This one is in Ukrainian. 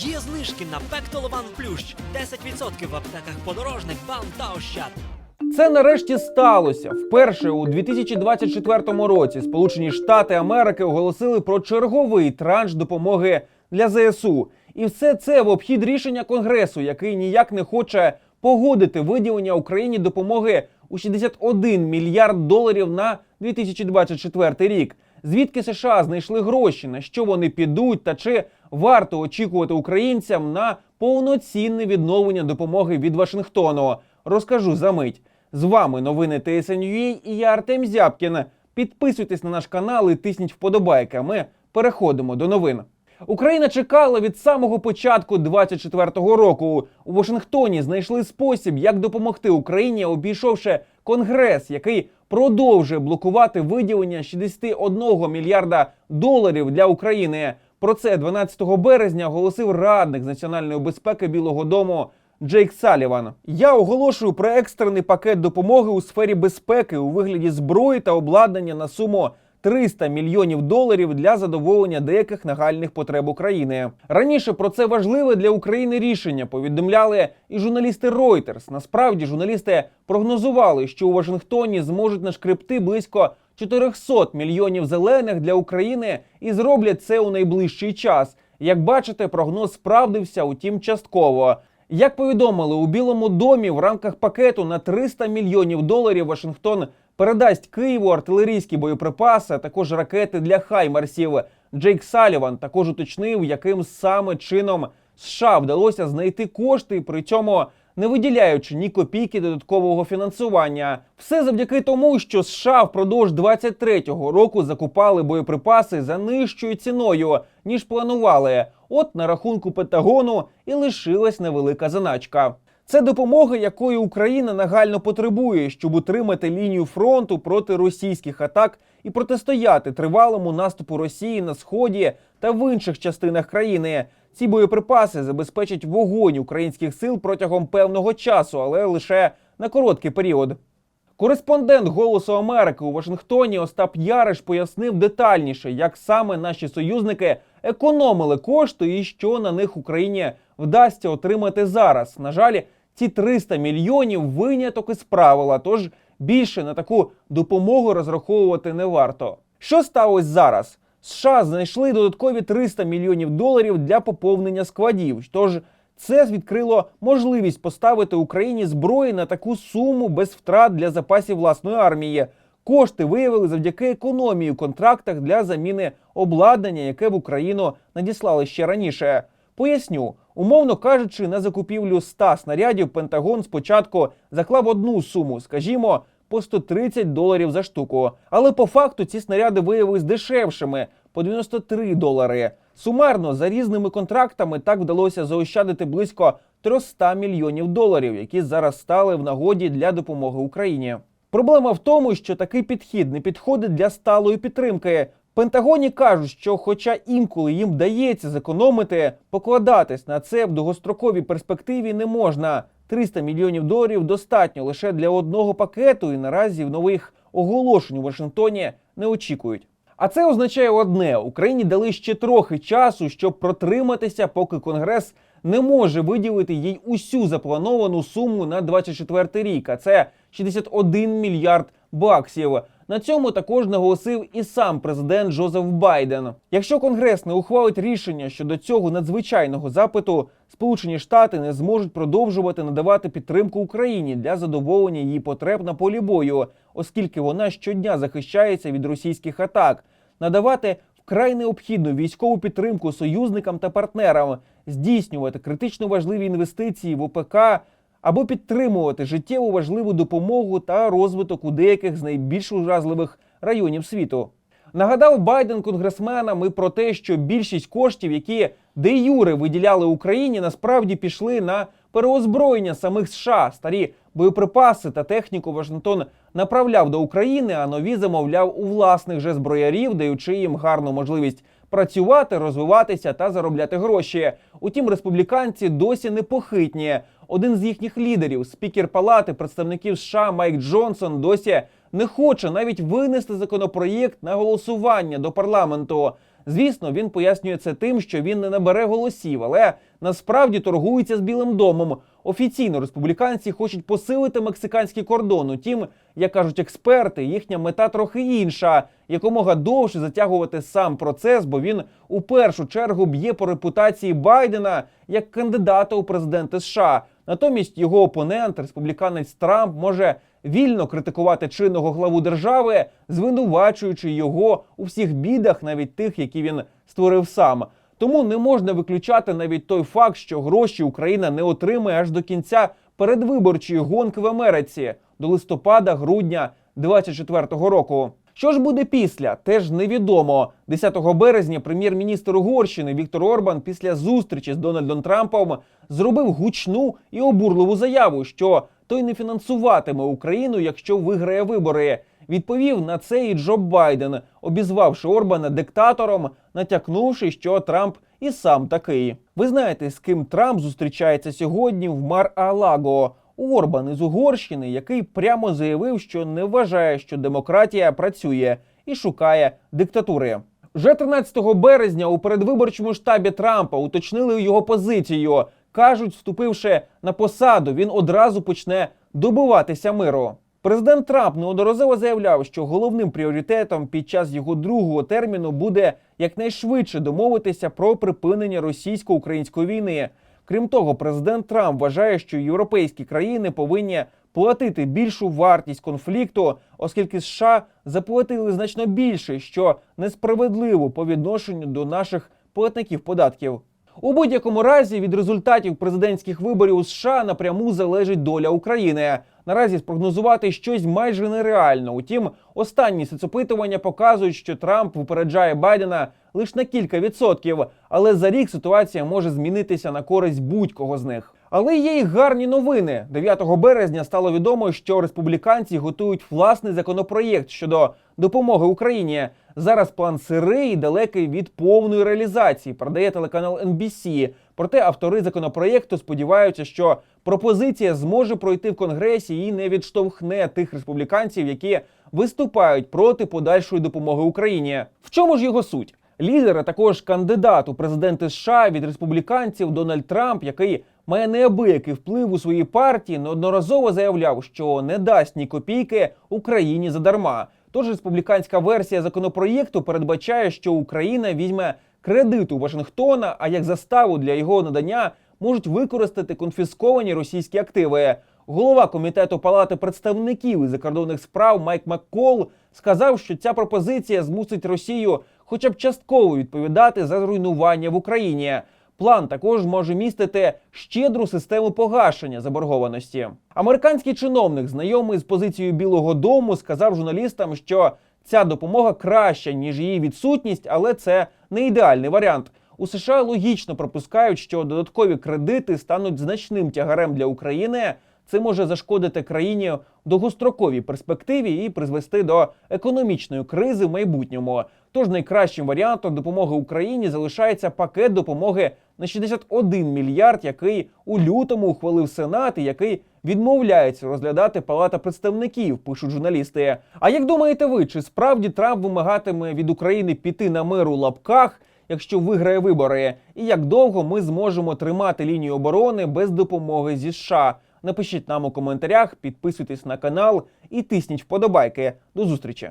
Є знижки на Пектолован Плющ 10% в аптеках подорожник, бам та ощад. Це нарешті сталося. Вперше у 2024 році Сполучені Штати Америки оголосили про черговий транш допомоги для ЗСУ. І все це в обхід рішення Конгресу, який ніяк не хоче погодити виділення Україні допомоги у 61 мільярд доларів на 2024 рік. Звідки США знайшли гроші, на що вони підуть, та чи варто очікувати українцям на повноцінне відновлення допомоги від Вашингтону? Розкажу за мить. З вами новини TSN.ua і я Артем Зябкін. Підписуйтесь на наш канал і тисніть вподобайки. Ми переходимо до новин. Україна чекала від самого початку 24-го року. У Вашингтоні знайшли спосіб, як допомогти Україні, обійшовши конгрес, який продовжує блокувати виділення 61 мільярда доларів для України. Про це 12 березня оголосив радник з національної безпеки Білого Дому Джейк Саліван. Я оголошую про екстрений пакет допомоги у сфері безпеки у вигляді зброї та обладнання на суму 300 мільйонів доларів для задоволення деяких нагальних потреб України. Раніше про це важливе для України рішення повідомляли і журналісти Reuters. Насправді журналісти прогнозували, що у Вашингтоні зможуть нашкребти близько 400 мільйонів зелених для України і зроблять це у найближчий час. Як бачите, прогноз справдився, утім частково. Як повідомили у Білому домі, в рамках пакету на 300 мільйонів доларів Вашингтон передасть Києву артилерійські боєприпаси, а також ракети для Хаймарсів. Джейк Саліван також уточнив, яким саме чином США вдалося знайти кошти, при цьому не виділяючи ні копійки додаткового фінансування. Все завдяки тому, що США впродовж 23-го року закупали боєприпаси за нижчою ціною ніж планували. От на рахунку Пентагону і лишилась невелика заначка. Це допомога, якої Україна нагально потребує, щоб утримати лінію фронту проти російських атак і протистояти тривалому наступу Росії на сході та в інших частинах країни. Ці боєприпаси забезпечать вогонь українських сил протягом певного часу, але лише на короткий період. Кореспондент Голосу Америки у Вашингтоні Остап Яриш пояснив детальніше, як саме наші союзники економили кошти і що на них Україні вдасться отримати зараз. На жаль, ці 300 мільйонів виняток із правила, тож більше на таку допомогу розраховувати не варто. Що сталося зараз? США знайшли додаткові 300 мільйонів доларів для поповнення складів. Тож це відкрило можливість поставити Україні зброї на таку суму без втрат для запасів власної армії. Кошти виявили завдяки економії у контрактах для заміни обладнання, яке в Україну надіслали ще раніше. Поясню, умовно кажучи, на закупівлю 100 снарядів Пентагон спочатку заклав одну суму, скажімо, по 130 доларів за штуку. Але по факту ці снаряди виявились дешевшими по 93 долари. Сумарно за різними контрактами так вдалося заощадити близько 300 мільйонів доларів, які зараз стали в нагоді для допомоги Україні. Проблема в тому, що такий підхід не підходить для сталої підтримки. Пентагоні кажуть, що, хоча інколи їм вдається зекономити, покладатись на це в довгостроковій перспективі не можна. 300 мільйонів доларів достатньо лише для одного пакету, і наразі в нових оголошень у Вашингтоні не очікують. А це означає одне: Україні дали ще трохи часу, щоб протриматися, поки Конгрес не може виділити їй усю заплановану суму на 24 рік. А це 61 мільярд баксів. На цьому також наголосив і сам президент Джозеф Байден. Якщо Конгрес не ухвалить рішення щодо цього надзвичайного запиту, Сполучені Штати не зможуть продовжувати надавати підтримку Україні для задоволення її потреб на полі бою, оскільки вона щодня захищається від російських атак, надавати вкрай необхідну військову підтримку союзникам та партнерам, здійснювати критично важливі інвестиції в ОПК або підтримувати життєво важливу допомогу та розвиток у деяких з найбільш уразливих районів світу. Нагадав Байден конгресменам і про те, що більшість коштів, які де юре виділяли Україні, насправді пішли на переозброєння самих США. Старі боєприпаси та техніку Вашингтон направляв до України, а нові замовляв у власних же зброярів, даючи їм гарну можливість працювати, розвиватися та заробляти гроші. Утім, республіканці досі непохитні. Один з їхніх лідерів, спікер Палати представників США Майк Джонсон, досі не хоче навіть винести законопроєкт на голосування до парламенту. Звісно, він пояснює це тим, що він не набере голосів, але насправді торгується з Білим домом. Офіційно республіканці хочуть посилити мексиканський кордон. Утім, як кажуть експерти, їхня мета трохи інша якомога довше затягувати сам процес, бо він у першу чергу б'є по репутації Байдена як кандидата у президенти США. Натомість його опонент, республіканець Трамп, може вільно критикувати чинного главу держави, звинувачуючи його у всіх бідах, навіть тих, які він створив сам. Тому не можна виключати навіть той факт, що гроші Україна не отримає аж до кінця передвиборчої гонки в Америці до листопада-грудня 2024 року. Що ж буде після, теж невідомо. 10 березня прем'єр-міністр Угорщини Віктор Орбан після зустрічі з Дональдом Трампом зробив гучну і обурливу заяву, що той не фінансуватиме Україну, якщо виграє вибори. Відповів на це і Джо Байден, обізвавши Орбана диктатором, натякнувши, що Трамп і сам такий. Ви знаєте, з ким Трамп зустрічається сьогодні в Мар-А-Лаго? Орбан із Угорщини, який прямо заявив, що не вважає, що демократія працює і шукає диктатури. Вже 13 березня у передвиборчому штабі Трампа уточнили його позицію. Кажуть, вступивши на посаду, він одразу почне добиватися миру. Президент Трамп неодноразово заявляв, що головним пріоритетом під час його другого терміну буде якнайшвидше домовитися про припинення російсько-української війни. Крім того, президент Трамп вважає, що європейські країни повинні платити більшу вартість конфлікту, оскільки США заплатили значно більше, що несправедливо по відношенню до наших платників податків. У будь-якому разі від результатів президентських виборів у США напряму залежить доля України. Наразі спрогнозувати щось майже нереально. Утім, останні соцопитування показують, що Трамп випереджає Байдена лише на кілька відсотків, але за рік ситуація може змінитися на користь будь-кого з них. Але є й гарні новини. 9 березня стало відомо, що республіканці готують власний законопроєкт щодо допомоги Україні. Зараз план сирий і далекий від повної реалізації, передає телеканал NBC. Проте автори законопроєкту сподіваються, що пропозиція зможе пройти в конгресі і не відштовхне тих республіканців, які виступають проти подальшої допомоги Україні. В чому ж його суть? Лідер, а також кандидат у президенти США від республіканців Дональд Трамп, який має неабиякий вплив у своїй партії, неодноразово заявляв, що не дасть ні копійки Україні задарма. Тож республіканська версія законопроєкту передбачає, що Україна візьме кредит у Вашингтона, а як заставу для його надання можуть використати конфісковані російські активи. Голова комітету Палати представників із закордонних справ Майк Маккол сказав, що ця пропозиція змусить Росію хоча б частково відповідати за зруйнування в Україні. План також може містити щедру систему погашення заборгованості. Американський чиновник, знайомий з позицією Білого Дому, сказав журналістам, що ця допомога краща ніж її відсутність, але це не ідеальний варіант. У США логічно пропускають, що додаткові кредити стануть значним тягарем для України. Це може зашкодити країні в довгостроковій перспективі і призвести до економічної кризи в майбутньому. Тож найкращим варіантом допомоги Україні залишається пакет допомоги на 61 мільярд, який у лютому ухвалив Сенат і який відмовляється розглядати Палата представників, пишуть журналісти. А як думаєте ви, чи справді Трамп вимагатиме від України піти на мир у лапках? Якщо виграє вибори, і як довго ми зможемо тримати лінію оборони без допомоги зі США? Напишіть нам у коментарях, підписуйтесь на канал і тисніть вподобайки. До зустрічі!